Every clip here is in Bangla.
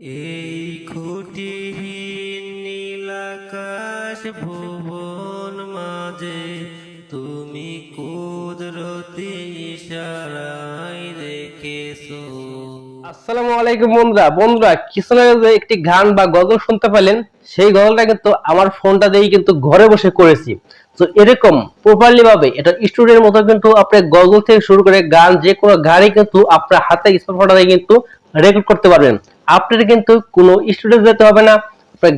এই খুঁটিহীন নীলাকাশ ভুবন মাঝে তুমি কুদরতি ইশারায় রেখেছো। আসসালামু আলাইকুম বন্ধুরা। বন্ধুরা কিছু আগে যে একটি গান বা গজল শুনতে পেলেন সেই গজলটা কিন্তু আমার ফোনটা দিয়েই কিন্তু ঘরে বসে করেছি। তো এরকম প্রপারলি ভাবে এটা স্টুডিওর মতো কিন্তু আপনি গজল থেকে শুরু করে গান, যে কোনো গানই কিন্তু আপনার হাতে স্মার্টফোনটা দিয়ে কিন্তু রেকর্ড করতে পারবেন। আপনার কিন্তু কোনো স্টুডিও যেতে হবে না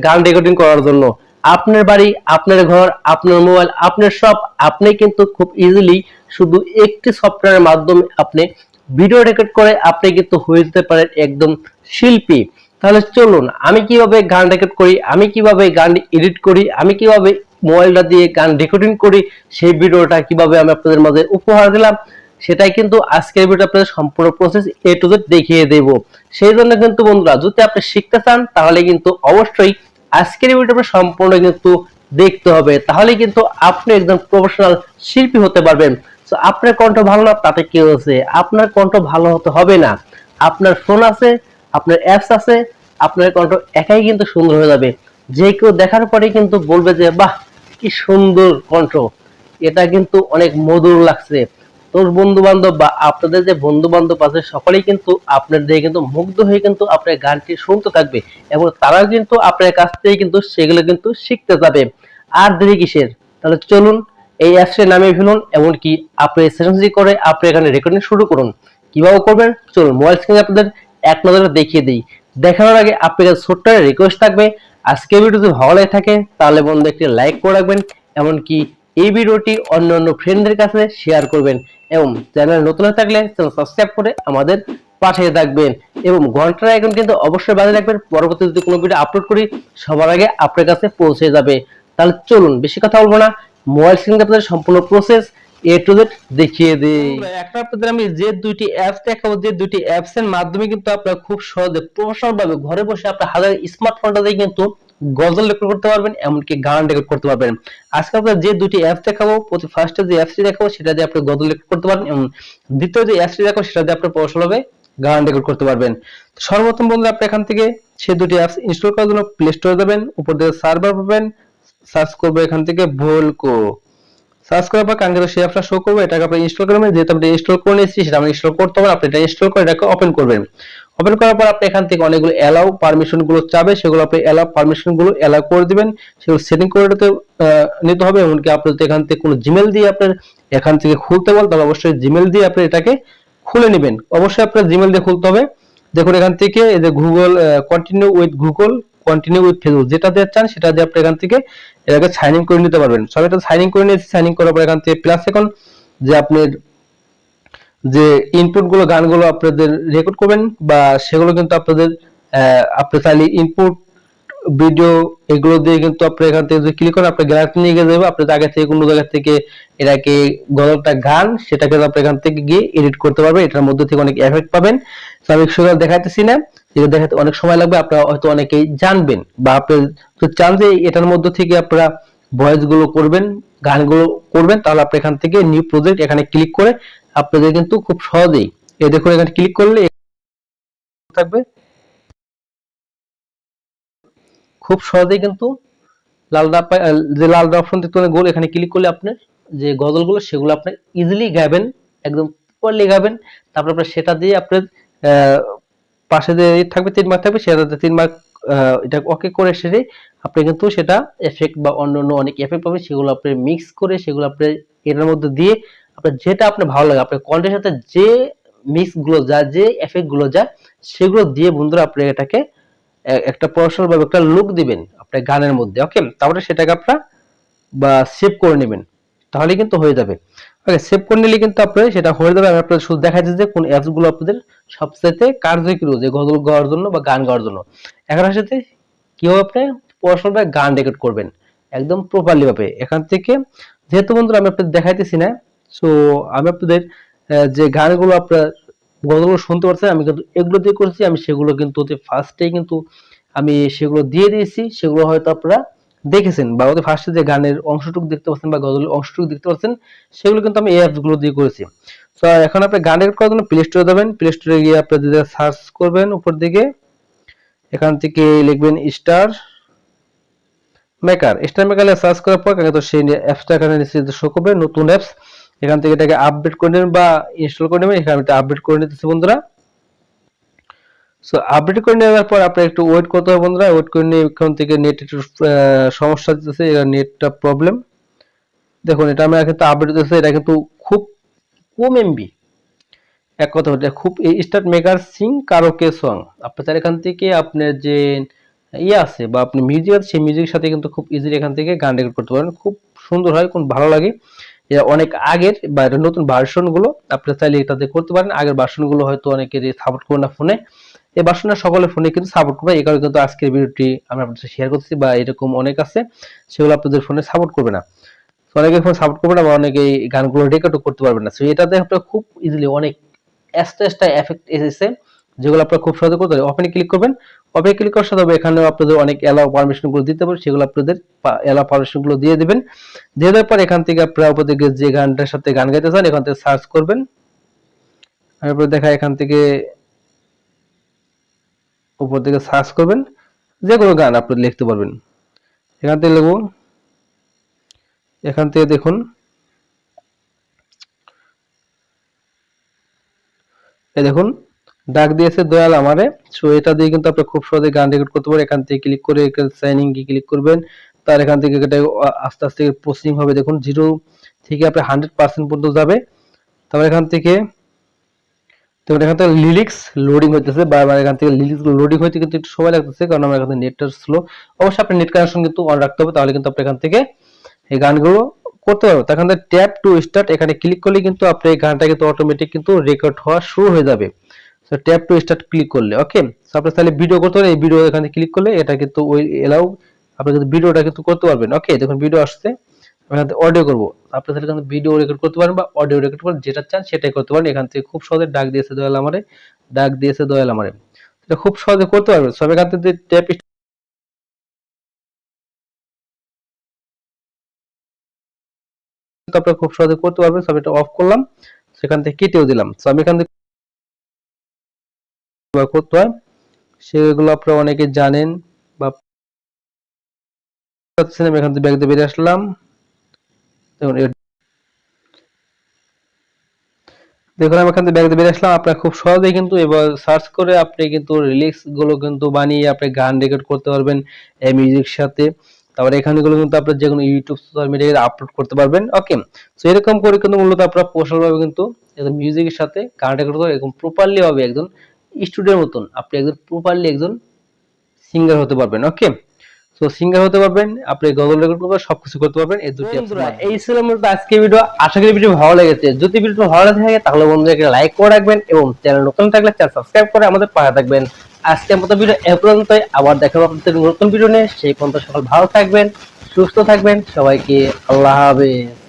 গান রেকর্ডিং করার জন্য। আপনার বাড়ি, আপনার ঘর, আপনার মোবাইল আপনার সব আপনি কিন্তু খুব ইজিলি শুধু একটি সফটওয়্যারের মাধ্যমে আপনি ভিডিও রেকর্ড করে আপনি কিন্তু হয়ে যেতে পারেন একদম শিল্পী। তাহলে চলুন, আমি কীভাবে গান রেকর্ড করি, আমি কীভাবে গান এডিট করি, আমি কীভাবে মোবাইলটা দিয়ে গান রেকর্ডিং করি, সেই ভিডিওটা কীভাবে আমি আপনাদের মাঝে উপহার দিলাম, সেটাই কিন্তু আজকের ভিডিও আপনাদের সম্পূর্ণ প্রসেস এ টু জেড দেখিয়ে দেব। সেই জন্য কিন্তু বন্ধুরা, যদি আপনি শিখতে চান, তাহলে কিন্তু অবশ্যই আজকের ভিডিওটা সম্পূর্ণ কিন্তু দেখতে হবে। তাহলে কিন্তু আপনি একজন প্রফেশনাল শিল্পী হতে পারবেন। তো আপনার কণ্ঠ ভালো না, তাতে কি হয়েছে আপনার কণ্ঠ ভালো হতে হবে না। আপনার ফোন আছে, আপনার অ্যাপস আছে, আপনার কণ্ঠ একাই কিন্তু সুন্দর হয়ে যাবে। যে কেউ দেখার পরে কিন্তু বলবে যে, বাহ, কি সুন্দর কণ্ঠ। এটা কিন্তু অনেক মধুর লাগছে। তোর বন্ধু বান্ধব বা আপনাদের যে বন্ধু বান্ধব আছে, সকলেই কিন্তু আপনার দিয়ে কিন্তু মুগ্ধ হয়ে কিন্তু আপনার গানটি শুনতে থাকবে এবং তারাও কিন্তু আপনার কাছ থেকে কিন্তু সেগুলো কিন্তু শিখতে যাবে। আর দেরি কিসের? তাহলে চলুন এই অ্যাপসের নামে ফেলুন এমনকি আপনি সেটিংস করে আপনি এখানে রেকর্ডিং শুরু করুন। কীভাবে করবেন? চলুন মোবাইল স্ক্রিনে আপনাদের এক নজরে দেখিয়ে দিই। দেখানোর আগে আপনাদের ছোট্ট রিকোয়েস্ট থাকবে। আজকে ভিডিও যদি ভালো লাগে থাকে, তাহলে বন্ধু একটি লাইক করে রাখবেন। এমনকি এই ভিডিওটি অন্য অন্য ফ্রেন্ডদের কাছে শেয়ার করবেন এবং চ্যানেল নতুন হয়ে থাকলে চ্যানেল সাবস্ক্রাইব করে আমাদের পাশে থাকবেন। এবং ঘণ্টার আইকন কিন্তু অবশ্যই বাজে রাখবেন। পরবর্তী যদি কোনো ভিডিও আপলোড করি, সবার আগে আপনার কাছে পৌঁছে যাবে। তাহলে চলুন, বেশি কথা বলব না। মোবাইল স্ক্রিনে আপনাদের সম্পূর্ণ প্রসেস এ টু জেড দেখিয়ে দিই। একটা আপনাদের আমি যে দুইটি অ্যাপস দেখাবো, যে দুইটি অ্যাপস এর মাধ্যমে কিন্তু আপনারা খুব সহজে প্রফেশনাল ভাবে ঘরে বসে আপনার হাজার স্মার্টফোনটা দিয়ে কিন্তু গজল রেকর্ড করতে পারবেন, এমনকি গান রেকর্ড করতে পারবেন। আজকে আপনাদের যে দুটি অ্যাপস দেখাবো, প্রতি ফার্স্টে যে অ্যাপসটি দেখাবো, সেটা দিয়ে আপনি গজল রেকর্ড করতে পারবেন এবং দ্বিতীয় যে অ্যাপসটি দেখাবো, সেটা দিয়ে আপনি প্রফেশনাল ভাবে গান রেকর্ড করতে পারবেন। সর্বপ্রথম বন্ধুরা, আপনি এখান থেকে সেই দুটি অ্যাপস ইনস্টল করার জন্য প্লে স্টোরে যাবেন, উপর দিকে সার্ভার পাবেন সার্চ করবে এখান থেকে ভোলকো সার্চ করার পর কাঙ্ক্ষিত সেই অ্যাপটা শো করবে, এটাকে আপনি ইনস্টল করবেন যেহেতু আপনি ইনস্টল করে নিয়েছি, সেটা আপনি ইনস্টল করতে হবে আপনি এটা ইনস্টল করে এটাকে ওপেন করবেন। ওপেন করার পর আপনি এখান থেকে অনেকগুলো অ্যালাউ পারমিশনগুলো চাবে, সেগুলো আপনি অ্যালাউ পারমিশনগুলো অ্যালাউ করে দিবেন। সেগুলো সেটিং করে নিতে হবে, এমনকি আপনি যদি এখান থেকে কোনো জিমেল দিয়ে আপনার এখান থেকে খুলতে বল তাহলে অবশ্যই জিমেল দিয়ে আপনি এটাকে খুলে নেবেন। অবশ্যই আপনার জিমেল দিয়ে খুলতে হবে। দেখুন এখান থেকে এই যে Google continue with Google continue with Facebook যেটা দিয়ে চান সেটা দিয়ে আপনি এখান থেকে এটাকে সাইন ইন করে নিতে পারবেন। সবাই এটা সাইন ইন করে নিয়েছি সাইন ইন করার পর এখান থেকে প্লাস এখন যে আপনার যে ইনপুটগুলো, গানগুলো আপনাদের রেকর্ড করবেন বা সেগুলো কিন্তু আপনাদের আপনি চাইলে ইনপুট ভিডিও এগুলো দিয়ে কিন্তু আপনি এখান থেকে যদি ক্লিক করেন আপনার গ্যালারিতে নিয়ে গিয়ে যাবে আপনি আগে থেকে কোনো জায়গা থেকে এটাকে গজলটা গান সেটাকে আপনি এখান থেকে গিয়ে এডিট করতে পারবেন। এটার মধ্যে থেকে অনেক এফেক্ট পাবেন। আমি সেগুলো দেখাইতেছি না যেগুলো দেখাতে অনেক সময় লাগবে, আপনারা হয়তো অনেকেই জানবেন বা আপনি চান যে এটার মধ্যে থেকে আপনারা ভয়েসগুলো করবেন, গানগুলো করবেন, তাহলে আপনি এখান থেকে নিউ প্রজেক্ট এখানে ক্লিক করে আপনাদের কিন্তু খুব সহজেই এই দেখুন এখানে ক্লিক করলে থাকবে। খুব সহজেই কিন্তু লাল ডাব যে লাল অপশন দেখতে গোল, এখানে ক্লিক করলে আপনার যে গজলগুলো, সেগুলো আপনি ইজিলি গাবেন একদম প্রপারলি গাবেন তারপর আপনার সেটা দিয়ে আপনার পাশে যে থাকবে তিন মার্ক থাকবে সেটাতে তিন মার্ক এটা ওকে করে সেরে আপনি কিন্তু সেটা এফেক্ট বা অন্য অন্য অনেক এফেক্ট পাবেন, সেগুলো আপনি মিক্স করে, সেগুলো আপনি এটার মধ্যে দিয়ে আপনার যেটা আপনার ভালো লাগে, আপনার কন্টেন্টের সাথে যে মিক্সগুলো যায় যে এফেক্টগুলো যায় সেগুলো দিয়ে বন্ধুরা আপনি এটাকে একটা প্রফেশনাল ভাবে একটা লুক দিবেন আপনার গানের মধ্যে ওকে তারপরে সেটাকে আপনারা, বা সেভ করে নেবেন তাহলে কিন্তু হয়ে যাবে। ওকে সেভ করে নিলে কিন্তু আপনার সেটা হয়ে যাবে। আমি আপনাদের শুধু দেখাচ্ছি যে কোন অ্যাপসগুলো আপনাদের সবচেয়ে কার্যকরী যে গজল গাওয়ার জন্য বা গান গাওয়ার জন্য। এখন সাথে কীভাবে আপনি ভাবে গান রেকর্ড করবেন, একদম প্রপারলি ভাবে। এখান থেকে, যেহেতু বন্ধুরা আমি আপনাদের দেখাইতেছি না সো আমি আপনাদের যে গানগুলো আপনার গজলগুলো শুনতে পারছেন, আমি কিন্তু এগুলো দিয়ে করছি, আমি সেগুলো কিন্তু ফার্স্টেই কিন্তু আমি সেগুলো দিয়ে দিয়েছি, সেগুলো হয়তো আপনারা দেখেছেন বা ওদের ফার্স্টে যে গানের অংশটুকু দেখতে পাচ্ছেন বা গজলের অংশটুকু দেখতে পাচ্ছেন, সেগুলো কিন্তু আমি এই অ্যাপসগুলো দিয়ে করেছি। তো এখন আপনি গান রেকর্ড করার জন্য প্লে স্টোরে যাবেন প্লে স্টোরে গিয়ে আপনি যদি সার্চ করবেন উপর দিকে, এখান থেকে লিখবেন স্টার মেকার স্টার মেকারে সার্চ করার পর কিন্তু সেই অ্যাপসটা এখানে শো করবে, নতুন অ্যাপস এখান থেকে এটাকে আপডেট করে নেবেন বা ইনস্টল করে নেবেন, এখানে এটা আপডেট করে নিতেছি বন্ধুরা। সো আপডেট করে নেওয়ার পর আপনার একটু ওয়েট করতে হবে বন্ধুরা ওয়েট করে নিয়ে এখান থেকে নেট একটু সমস্যা দিতেছে এটা নেটটা প্রবলেম দেখুন, এটা আমি কিন্তু আপডেট দিতেছে, এটা কিন্তু খুব কম এমবি এক কথা হচ্ছে খুব স্টার্ট মেকার সিং কারোকে সং আপনি তার এখান থেকে আপনার যে ইয়ে আছে বা আপনি মিউজিক আছে, সেই মিউজিকের সাথে কিন্তু খুব ইজিলি এখান থেকে গান রেকর্ড করতে পারেন। খুব সুন্দর হয় কোন ভালো লাগে। এটা অনেক আগের বা নতুন ভার্সনগুলো আপনি চাইলে এটাতে করতে পারেন। আগের ভার্সনগুলো হয়তো অনেকের সাপোর্ট করে না ফোনে এই ভার্সনটা সকলের ফোনে কিন্তু সাপোর্ট করবে। এই কারণে কিন্তু আজকের ভিডিওটি আমি আপনাদের সাথে শেয়ার করতেছি বা এরকম অনেক আছে, সেগুলো আপনাদের ফোনে সাপোর্ট করবে না। অনেকে ফোন সাপোর্ট করবে না বা অনেকে গানগুলো রেকর্ডও করতে পারবে না। তো এটাতে আপনার খুব ইজিলি অনেক এক্সট্রা এফেক্ট এসেছে। যেগুলো আপনারা খুব সহজে করতে পারেন। ওপেনে ক্লিক করবেন। ওপেনে ক্লিক করার সাথে এখানেও আপনাদের অনেক এলাও পারমিশনগুলো দিতে পারেন। সেগুলো আপনাদের এলাও পারমিশনগুলো দিয়ে দিবেন। দিয়ে দেওয়ার পর এখান থেকে আপনারা থেকে যে গানটার সাথে গান গাইতে চান, এখান থেকে সার্চ করবেন। তারপর দেখা এখান থেকে উপর থেকে সার্চ করবেন। যে কোনো গান আপনি লিখতে পারবেন। এখান থেকে লিখব এখান থেকে দেখুন। এই দেখুন। ডাক দিয়েছে দয়াল আমারে। সো এটা দিয়ে কিন্তু আপনি খুব সহজে গান রেকর্ড করতে পারেন। এখান থেকে ক্লিক করে সাইনিং কি ক্লিক করবেন। তার এখান থেকে এটা আস্তে আস্তে প্রসেসিং হবে। দেখুন জিরো থেকে আপনি হান্ড্রেড পার্সেন্ট পর্যন্ত যাবে। তারপর এখান থেকে, তারপর এখান থেকে লিরিক্স লোডিং হইতেছে। বারবার এখান থেকে লিরিক্স লোডিং হইতে কিন্তু একটু সময় লাগতেছে, কারণ আমার এখানে নেটটা স্লো অবশ্যই আপনি নেট কানেকশন কিন্তু অন রাখতে হবে। তাহলে কিন্তু আপনি এখান থেকে এই গানগুলো করতে পারবেন। তখন ট্যাপ টু স্টার্ট এখানে ক্লিক করলে কিন্তু আপনি এই গানটা কিন্তু অটোমেটিক কিন্তু রেকর্ড হওয়া শুরু হয়ে যাবে। So tap to start click করলে ওকে সো আপনি তাহলে ভিডিও করতে পারেন এই ভিডিও এখানে ক্লিক করলে এটা কিন্তু ওই এলাও আপনি কিন্তু ভিডিওটা কিন্তু করতে পারবেন ওকে দেখুন ভিডিও আসছে এখান অডিও করব। আপনি তাহলে এখানে ভিডিও রেকর্ড করতে পারেন বা অডিও রেকর্ড করেন যেটা চান সেটাই করতে পারেন। এখান থেকে খুব সহজে ডাক দিয়েছে দয়াল আমারে, ডাক দিয়েছে দয়াল আমারে। এটা খুব সহজে করতে পারবেন। সব এখান থেকে ট্যাপ আপনারা খুব সহজে করতে পারবেন। সব এটা অফ করলাম, সেখান থেকে কেটেও দিলাম। তো আমি এখান থেকে সেগুলো আপনারা অনেকে জানেন বা এখান থেকে ব্যাগ বেরিয়ে আসলাম। দেখুন আমি এখান থেকে বেরিয়ে আসলাম। আপনারা খুব কিন্তু এবার সার্চ করে আপনি কিন্তু রিলিক্সগুলো কিন্তু বানিয়ে আপনি গান রেকর্ড করতে পারবেন মিউজিক সাথে। তারপরে এখানে গুলো কিন্তু আপনার যে কোনো ইউটিউব, সোশ্যাল মিডিয়ায় আপলোড করতে পারবেন। ওকে এরকম করে কিন্তু মূলত কিন্তু মিউজিকের সাথে গান রেকর্ড করে প্রপারলি হবে একজন স্টুডিওর মতন আপনি একজন প্রপারলি একজন সিঙ্গার হতে পারবেন ওকে তো সিঙ্গার হতে পারবেন আপনি গজল রেকর্ড করতে পারবেন সবকিছু করতে পারবেন এই দুটি এই ছিল মূলত আজকে ভিডিও আশা করি ভিডিও ভালো লেগেছে। যদি ভিডিও ভালো লাগে থাকে তাহলে বন্ধুরা একটা লাইক করে রাখবেন এবং চ্যানেল নতুন থাকলে চ্যানেল সাবস্ক্রাইব করে আমাদের পাশে থাকবেন। আজকের মতো ভিডিও এ পর্যন্তই। আবার দেখা হবে আপনাদের নতুন ভিডিও নিয়ে। সেই পর্যন্ত সকল ভালো থাকবেন সুস্থ থাকবেন। সবাইকে আল্লাহ হাফেজ।